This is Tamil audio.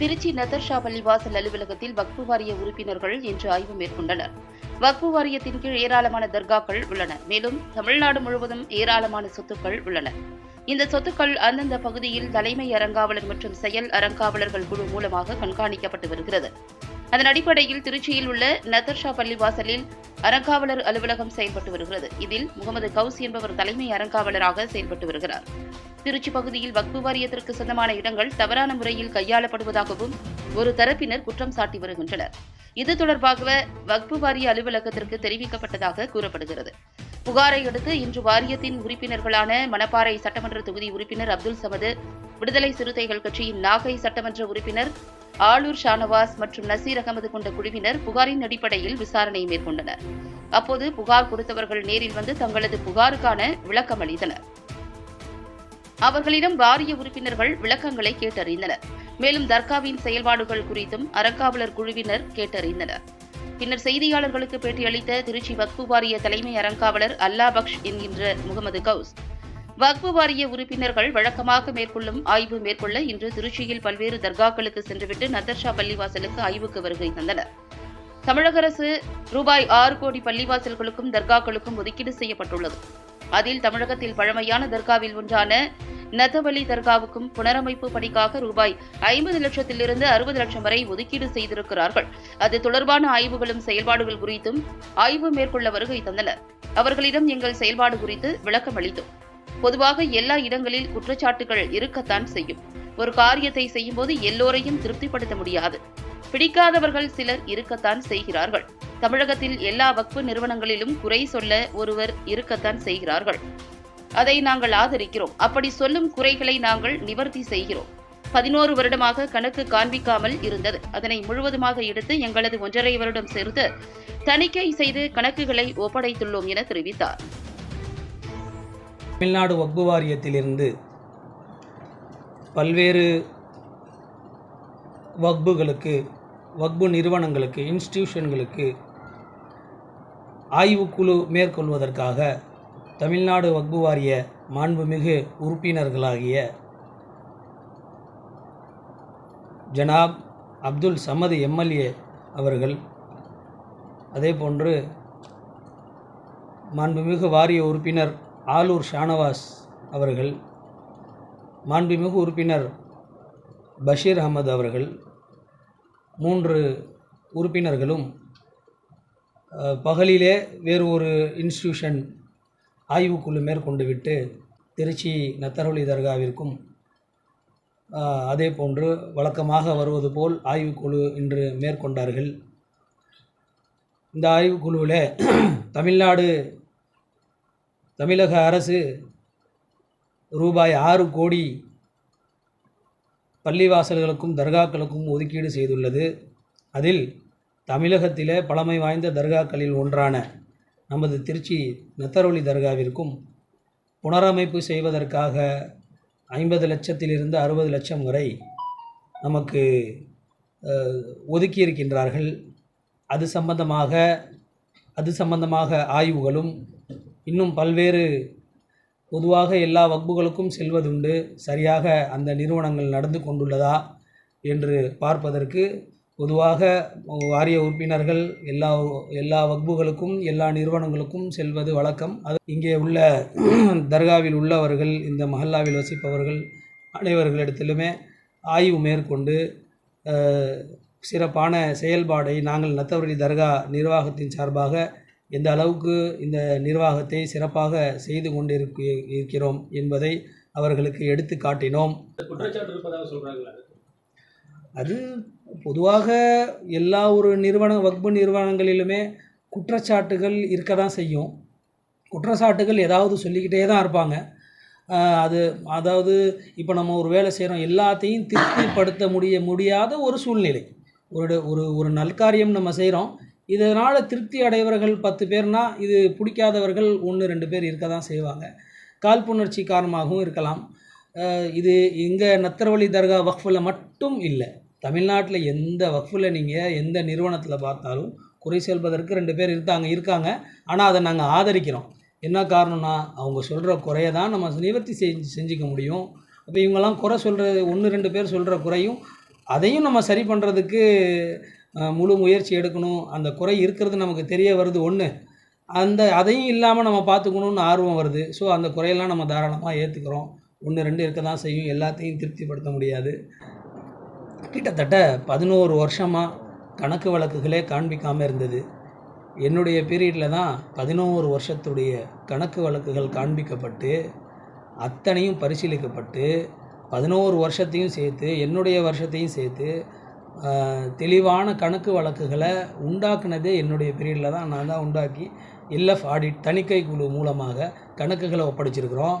திருச்சி நதர்ஷா பள்ளிவாசல் அலுவலகத்தில் வக்பு வாரிய உறுப்பினர்கள் இன்று ஆய்வு மேற்கொண்டனர். வக்பு வாரியத்தின் கீழ் ஏராளமான தர்காக்கள் உள்ளன. மேலும் தமிழ்நாடு முழுவதும் ஏராளமான சொத்துக்கள் உள்ளன. இந்த சொத்துக்கள் அந்தந்த பகுதியில் தலைமை அறங்காவலர் மற்றும் செயல் அறங்காவலர்கள் குழு மூலமாக கண்காணிக்கப்பட்டு வருகிறது. அதன் அடிப்படையில் திருச்சியில் உள்ள நதர்ஷா பள்ளிவாசலில் அறங்காவலர் அலுவலகம் செயல்பட்டு வருகிறது. இதில் முகமது கவுஸ் என்பவர் தலைமை அறங்காவலராக செயல்பட்டு வருகிறார். திருச்சி பகுதியில் வக்பு வாரியத்திற்கு சொந்தமான இடங்கள் தவறான முறையில் கையாளப்படுவதாகவும் ஒரு தரப்பினர் குற்றம் சாட்டி வருகின்றனர். இது தொடர்பாக வக்பு வாரிய அலுவலகத்திற்கு தெரிவிக்கப்பட்டதாக கூறப்படுகிறது. புகாரை அடுத்து இன்று வாரியத்தின் உறுப்பினர்களான மணப்பாறை சட்டமன்ற தொகுதி உறுப்பினர் அப்துல் சமது விடுதலை சிறுத்தைகள் கட்சியின் நாகை சட்டமன்ற உறுப்பினர் ஆளூர் ஷானவாஸ் மற்றும் நசீர் அகமது கொண்ட குழுவினர் புகாரின் அடிப்படையில் விசாரணை மேற்கொண்டனர். அப்போது புகார் கொடுத்தவர்கள் நேரில் வந்து தங்களது புகாருக்கான விளக்கம் அளித்தனர். அவர்களிடம் வாரிய உறுப்பினர்கள் விளக்கங்களை கேட்டறிந்தனர். மேலும் தர்காவின் செயல்பாடுகள் குறித்தும் அறங்காவலர் குழுவினர் கேட்டறிந்தனர். பின்னர் செய்தியாளர்களுக்கு பேட்டியளித்த திருச்சி வக்பு வாரிய தலைமை அறங்காவலர் அல்லா பக்ஷ் என்கின்ற முகமது கவுஸ் வக்பு வாரிய உறுப்பினர்கள் வழக்கமாக மேற்கொள்ளும் ஆய்வு மேற்கொள்ள இன்று திருச்சியில் பல்வேறு தர்காக்களுக்கு சென்றுவிட்டு நதர்ஷா பள்ளிவாசலுக்கு ஆய்வுக்கு வருகை தந்தனர். தமிழக அரசு ரூபாய் ஆறு கோடி பள்ளிவாசல்களுக்கும் தர்காக்களுக்கும் ஒதுக்கீடு செய்யப்பட்டுள்ளது. அதில் தமிழகத்தில் பழமையான தர்காவில் ஒன்றான நதவலி தர்காவுக்கும் புனரமைப்பு பணிக்காக ரூபாய் ஐம்பது லட்சத்திலிருந்து அறுபது லட்சம் வரை ஒதுக்கீடு செய்திருக்கிறார்கள். அது தொடர்பான ஆய்வுகளும் செயல்பாடுகள் குறித்தும் ஆய்வு மேற்கொள்ள வருகை தந்தனர். அவர்களிடம் எங்கள் செயல்பாடு குறித்து விளக்கம் அளித்தோம் பொதுவாக எல்லா இடங்களில் குற்றச்சாட்டுகள் இருக்கத்தான் செய்யும். ஒரு காரியத்தை செய்யும்போது எல்லோரையும் திருப்திப்படுத்த முடியாது. பிடிக்காதவர்கள் சிலர் இருக்கத்தான் செய்கிறார்கள். தமிழகத்தில் எல்லா வக்பு நிறுவனங்களிலும் குறை சொல்ல ஒருவர் இருக்கத்தான் செய்கிறார்கள். அதை நாங்கள் ஆதரிக்கிறோம். அப்படி சொல்லும் குறைகளை நாங்கள் நிவர்த்தி செய்கிறோம். பதினோரு வருடமாக கணக்கு காண்பிக்காமல் இருந்தது. அதனை முழுவதுமாக எடுத்து எங்களது ஒன்றரை வருடம் சேர்ந்து தணிக்கை செய்து கணக்குகளை ஒப்படைத்துள்ளோம் என தெரிவித்தார். தமிழ்நாடு வக்பு வாரியத்திலிருந்து பல்வேறு வக்புகளுக்கு வக்பு நிறுவனங்களுக்கு இன்ஸ்டிடியூஷன்களுக்கு ஆய்வுக்குழு மேற்கொள்வதற்காக தமிழ்நாடு வக்பு வாரிய மாண்புமிகு உறுப்பினர்களாகிய ஜனாப் அப்துல் சமது எம்எல்ஏ அவர்கள் அதேபோன்று மாண்புமிகு வாரிய உறுப்பினர் ஆலூர் ஷானவாஸ் அவர்கள் மாண்புமிகு உறுப்பினர் பஷீர் அகமது அவர்கள் மூன்று உறுப்பினர்களும் பகலிலே வேறு ஒரு இன்ஸ்டியூஷன் ஆய்வுக்குழு மேற்கொண்டு விட்டு திருச்சி நத்தரவழி தர்காவிற்கும் அதே போன்று வழக்கமாக வருவது போல் ஆய்வுக்குழு இன்று மேற்கொண்டார்கள். இந்த ஆய்வுக்குழுவில் தமிழ்நாடு தமிழக அரசு ரூபாய் ஆறு கோடி பள்ளிவாசல்களுக்கும் தர்காக்களுக்கும் ஒதுக்கீடு செய்துள்ளது. அதில் தமிழகத்திலே பழமை வாய்ந்த தர்காக்களில் ஒன்றான நமது திருச்சி நத்தரொலி தர்காவிற்கும் புனரமைப்பு செய்வதற்காக ஐம்பது லட்சத்திலிருந்து அறுபது லட்சம் வரை நமக்கு ஒதுக்கியிருக்கின்றார்கள். அது சம்பந்தமாக அது சம்பந்தமாக ஆய்வுகளும் இன்னும் பல்வேறு பொதுவாக எல்லா வகுப்புகளுக்கும் செல்வதுண்டு. சரியாக அந்த நிறுவனங்கள் நடந்து கொண்டுள்ளதா என்று பார்ப்பதற்கு பொதுவாக வாரிய உறுப்பினர்கள் எல்லா எல்லா வகுப்புகளுக்கும் எல்லா நிறுவனங்களுக்கும் செல்வது வழக்கம். அது இங்கே உள்ள தர்காவில் உள்ளவர்கள் இந்த மஹல்லாவில் வசிப்பவர்கள் அனைவர்களிடத்திலுமே ஆய்வு மேற்கொண்டு சிறப்பான செயல்பாடை நாங்கள் நத்தவரி தர்கா நிர்வாகத்தின் சார்பாக எந்த அளவுக்கு இந்த நிர்வாகத்தை சிறப்பாக செய்து கொண்டிருக்க இருக்கிறோம் என்பதை அவர்களுக்கு எடுத்து காட்டினோம். அது பொதுவாக எல்லா ஒரு நிறுவன வக்பு நிறுவனங்களிலுமே குற்றச்சாட்டுகள் இருக்க தான் செய்யும். குற்றச்சாட்டுகள் ஏதாவது சொல்லிக்கிட்டே தான் இருப்பாங்க. அது அதாவது இப்போ நம்ம ஒரு வேலை செய்கிறோம் எல்லாத்தையும் திருப்திப்படுத்த முடிய முடியாத ஒரு சூழ்நிலை. ஒரு ஒரு ஒரு நல்காரியம் நம்ம செய்கிறோம் இதனால் திருப்தி அடைவர்கள் பத்து பேர்னா இது பிடிக்காதவர்கள் ஒன்று ரெண்டு பேர் இருக்க தான் செய்வாங்க காழ்ப்புணர்ச்சி காரணமாகவும் இருக்கலாம். இது இங்கே நத்தர்வழி தர்கா வக்ஃபில் மட்டும் இல்லை. தமிழ்நாட்டில் எந்த வக்ஃபில் நீங்கள் எந்த நிறுவனத்தில் பார்த்தாலும் குறை செல்வதற்கு ரெண்டு பேர் இருக்காங்க இருக்காங்க. ஆனால் அதை நாங்கள் ஆதரிக்கிறோம். என்ன காரணம்னா அவங்க சொல்கிற குறையை தான் நம்ம நிவர்த்தி செஞ்சு செஞ்சுக்க முடியும். அப்போ இவங்கெல்லாம் குறை சொல்கிற ஒன்று ரெண்டு பேர் சொல்கிற குறையும் அதையும் நம்ம சரி பண்ணுறதுக்கு முழு முயற்சி எடுக்கணும். அந்த குறை இருக்கிறது நமக்கு தெரிய வருது ஒன்று அந்த அதையும் இல்லாமல் நம்ம பார்த்துக்கணுன்னு ஆர்வம் வருது. ஸோ அந்த குறையெல்லாம் நம்ம தாராளமாக ஏற்றுக்கிறோம் ஒன்று ரெண்டு இருக்க தான் செய்யும். எல்லாத்தையும் திருப்திப்படுத்த முடியாது. கிட்டத்தட்ட பதினோரு வருஷமாக கணக்கு வழக்குகளே காண்பிக்காமல் இருந்தது. என்னுடைய பீரியடில் தான் பதினோரு வருஷத்துடைய கணக்கு வழக்குகள் காண்பிக்கப்பட்டு அத்தனையும் பரிசீலிக்கப்பட்டு பதினோரு வருஷத்தையும் சேர்த்து என்னுடைய வருஷத்தையும் சேர்த்து தெளிவான கணக்கு வழக்குகளை உண்டாக்குனதே என்னுடைய பீரியடில் தான் நான் தான் உண்டாக்கி எல்எஃப் ஆடிட் தணிக்கை குழு மூலமாக கணக்குகளை ஒப்படைச்சிருக்கிறோம்.